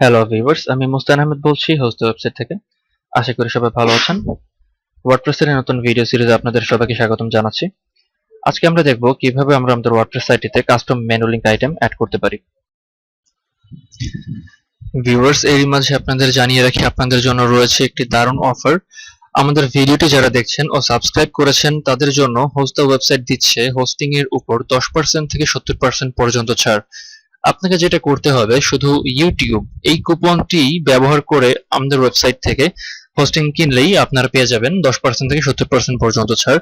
Hello viewers আমি মুস্তান আহমেদ বলছি host website থেকে। আশা করি সবাই ভালো আছেন। ওয়ার্ডপ্রেসের নতুন ভিডিও সিরিজে আপনাদের সবাইকে স্বাগতম জানাচ্ছি। আজকে আমরা দেখব কীভাবে আমরা আমাদের WordPress সাইটটিতে custom menu link item add করতে পারি। ভিউয়ার্স এরই মাঝে আপনাদের জানিয়ে রাখি, আপনাদের জন্য রয়েছে একটি দারুণ অফার আমাদের ভিডিওটি যারা দেখছেন ও সাবস্ক্রাইব করেছেন, তাদের জন্য হোস্ট ওয়েবসাইট দিচ্ছে হোস্টিং এর উপর দশ পার্সেন্ট থেকে সত্তর পার্সেন্ট পর্যন্ত ছাড়। আপনাকে যেটা করতে হবে, শুধু ইউটিউব এই কুপনটি ব্যবহার করে আমাদের ওয়েবসাইট থেকে হোস্টিং কিনলেই আপনারা পেয়ে যাবেন দশ পার্সেন্ট থেকে সত্তর পার্সেন্ট পর্যন্ত ছাড়।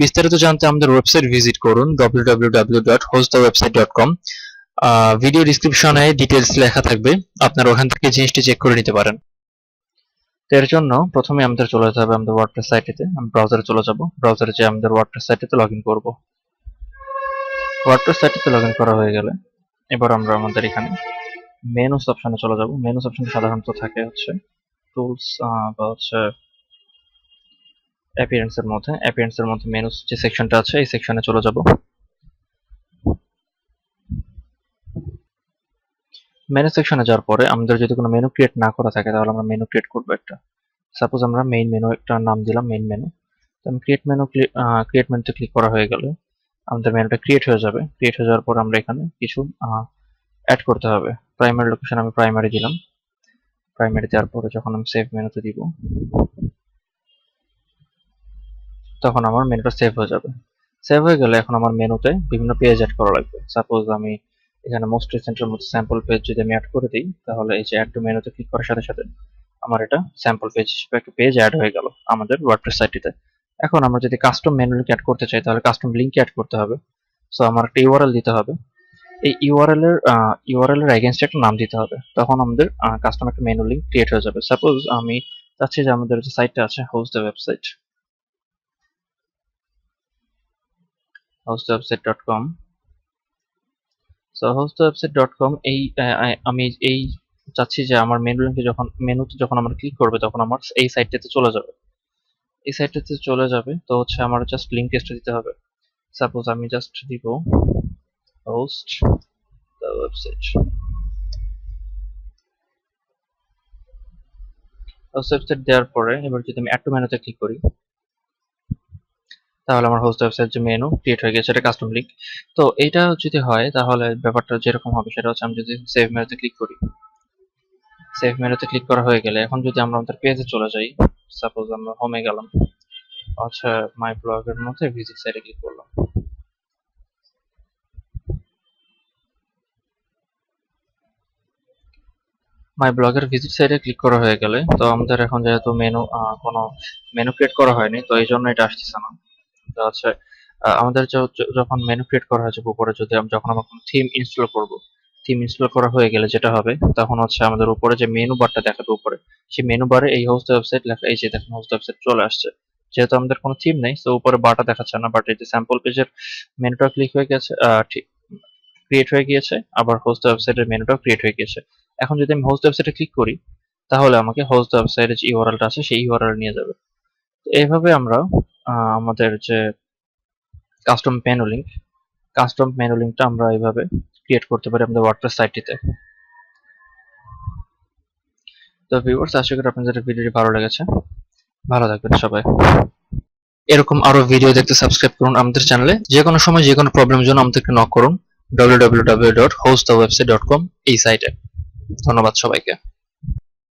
বিস্তারিত জানতে আমাদের ওয়েবসাইট ভিজিট করুন www.hostthewebsite.com ভিডিও ডিসক্রিপশনে ডিটেলস লেখা থাকবে, আপনারা ওখান থেকে জিনিসটি চেক করে নিতে পারেন। এর জন্য প্রথমে আমাদের চলে যেতে হবে আমাদের ওয়ার্ডপ্রেস সাইটেতে আমি ব্রাউজারে চলে যাব ব্রাউজারে যে আমাদের ওয়ার্ডপ্রেস সাইটেতে লগ ইন করব। ওয়ার্ডপ্রেস সাইটেতে লগ ইন করা হয়ে গেলে এবার আমরা আমাদের এখানে মেনুস অপশনে চলে যাব। মেনুস অপশনে সাধারণত থাকে হচ্ছে টুলস বা হচ্ছে অ্যাপিয়ারেন্স এর মধ্যে। অ্যাপিয়ারেন্স এর মধ্যে মেনুস যে সেকশনটা আছে, এই সেকশনে চলে যাব। মেনু সেকশনে যাওয়ার পরে আমাদের যদি কোনো মেনু ক্রিয়েট না করা থাকে, তাহলে আমরা মেনু ক্রিয়েট করব একটা। সাপোজ আমরা মেইন মেনু একটা নাম দিলাম মেইন মেনু তো আমি ক্রিয়েট মেনু ক্রিয়েট মেনুতে ক্লিক করা হয়ে গেলে। আমাদের মেনুটা ক্রিয়েট হয়ে যাবে। ক্রিয়েট হয়ে যাওয়ার পর আমরা এখানে কিছু অ্যাড করতে হবে। প্রাইমারি লোকেশন আমি প্রাইমারি দিলাম। প্রাইমারি দেওয়ার পরে যখন আমি সেভ মেনুতে দিব, তখন আমার মেনুটা সেভ হয়ে যাবে। সেভ হয়ে গেলে এখন আমার মেনুতে বিভিন্ন পেজ অ্যাড করা লাগবে। সাপোজ আমি এখানে মোস্ট রিসেন্টের মধ্যে স্যাম্পল পেজ যদি আমি অ্যাড করে দিই, তাহলে এই যে অ্যাড টু মেনুতে ক্লিক করার সাথে সাথে আমার এটা স্যাম্পল পেজ হিসেবে একটা পেজ অ্যাড হয়ে গেল আমাদের ওয়ার্ডপ্রেস সাইটটিতে এখন আমরা যদি কাস্টম মেনু লিঙ্ক অ্যাড করতে চাই, তাহলে কাস্টম লিঙ্ক অ্যাড করতে হবে। সো আমার একটা ইউআরএল দিতে হবে। এই ইউআরএল এর ইউআরএল এর এগেনস্টে একটা নাম দিতে হবে। তখন আমাদের কাস্টম একটা মেনু লিঙ্ক ক্রিয়েট হয়ে যাবে। সাপোজ আমি চাচ্ছি যে আমাদের যে সাইটটা আছে host the website hostwebsite.com so hostwebsite.com এই আমি এই চাচ্ছি যে আমার মেনু লিঙ্কে যখন মেনুতে যখন আমরা ক্লিক করবে, তখন আমার এই সাইটটাতে চলে যাবে। এই সাইটটাতে চলে যাবে। তো হচ্ছে আমার জাস্ট লিঙ্ক টেস্ট দিতে হবে। সাপোজ আমি জাস্ট দিব হোস্ট দ্য ওয়েবসাইট ওয়েবসাইট দেওয়ার পরে এবার যদি আমি অ্যাড টু মেনুতে ক্লিক করি, তাহলে আমার হোস্ট ওয়েবসাইট যে মেনু ক্রিয়েট হয়ে গেছে, এটা কাস্টম লিঙ্ক তো এটা যদি হয়, তাহলে ব্যাপারটা যেরকম হবে, সেটা হচ্ছে আমি যদি সেভ মেনুতে ক্লিক করি। সেভ মেনুতে ক্লিক করা হয়ে গেলে, এখন যদি আমরা আমাদের পেজে চলে যাই সাপোজ আমরা হোমে গেলাম। আচ্ছা মাই ব্লগের মধ্যে ভিজিট সাইটে ক্লিক করলাম মাই ব্লগের ভিজিট সাইটে ক্লিক করা হয়ে গেলে, তো আমাদের এখন যেহেতু মেনু কোনো মেনু ক্রিয়েট করা হয়নি, তো এই জন্য এটা আসতেছে না। তো আছে আমাদের যখন মেনু ক্রিয়েট করা হয়েছে উপরে, যদি যখন আমরা কোনো থিম ইনস্টল করব থিম ইনস্টল করা হয়ে গেলে যেটা হবে, তখন হচ্ছে আমাদের উপরে যে মেনু বারটা দেখাবে উপরে সেই মেনু বারে এই হোস্ট ওয়েবসাইট লেখা, এই যে দেখুন হোস্ট ওয়েবসাইট চলে আসছে। যেহেতু আমাদের কোনো থিম নেই, তো উপরে বারটা দেখাচ্ছে না বাট এই যে স্যাম্পল পেজের মেনুটা ক্লিক হয়ে গেছে ঠিক ক্রিয়েট হয়ে গিয়েছে, আবার হোস্ট ওয়েবসাইটের মেনুটাও ক্রিয়েট হয়ে গিয়েছে। এখন যদি আমি হোস্ট ওয়েবসাইটে ক্লিক করি, তাহলে আমাকে হোস্ট ওয়েবসাইটের যে ইউআরএলটা আছে, সেই ইউআরএল নিয়ে যাবে। তো এইভাবে আমরা আমাদের যে custom menu link custom menu লিঙ্কটা আমরা এইভাবে ক্রিয়েট করতে পারি আমাদের ওয়ার্ডপ্রেস সাইটটিতে তো ভিউয়ার্স আশা করি আপনাদের ভিডিওটি ভালো লেগেছে। ভালো থাকবেন সবাই। এরকম আরও ভিডিও দেখতে সাবস্ক্রাইব করুন আমাদের চ্যানেলে যে কোনো সময় যে কোনো প্রবলেম জন্য আমাদেরকে নক করুন। www.hostthewebsite.com এই সাইটে ধন্যবাদ সবাইকে।